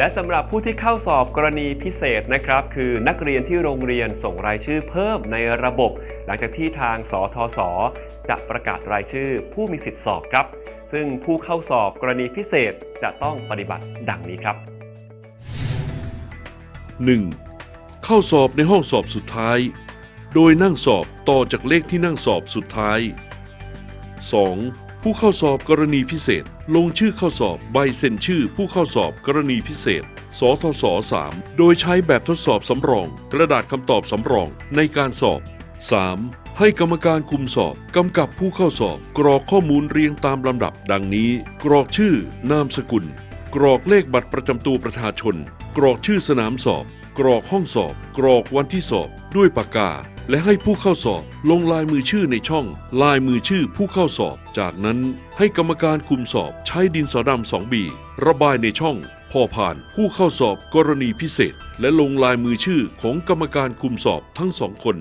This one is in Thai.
และสำหรับผู้ที่เข้าสอบกรณีพิเศษนะครับ คือนักเรียนที่โรงเรียนส่งรายชื่อเพิ่มในระบบ หลังจากที่ทางสทศจะประกาศรายชื่อผู้มีสิทธิสอบครับ ซึ่งผู้เข้าสอบกรณีพิเศษจะต้องปฏิบัติดังนี้ครับ 1. เข้าสอบในห้องสอบสุดท้าย โดยนั่งสอบต่อจากเลขที่นั่งสอบสุดท้าย 2. ผู้เข้าสอบกรณีพิเศษ ลงชื่อเข้าสอบใบเซ็นชื่อ ผู้เข้าสอบกรณีพิเศษ สทศ3โดยใช้แบบทดสอบสำรอง กระดาษคำตอบสำรองในการสอบ 3. ให้กรรมการคุมสอบกำกับผู้เข้าสอบ กรอกข้อมูลเรียงตามลำดับ ดังนี้ กรอกชื่อนามสกุล กรอกเลขบัตรประจำตัวประชาชน กรอกชื่อสนามสอบ กรอกห้องสอบ กรอกวันที่สอบ ด้วยปากกา และให้ผู้เข้าสอบลงลายมือชื่อในช่อง ลายมือชื่อผู้เข้าสอบ จากนั้นให้กรรมการคุมสอบใช้ดินสอดำสองบีระบายในช่องพอผ่านผู้เข้าสอบกรณีพิเศษ และลงลายมือชื่อของกรรมการคุมสอบทั้งสองคน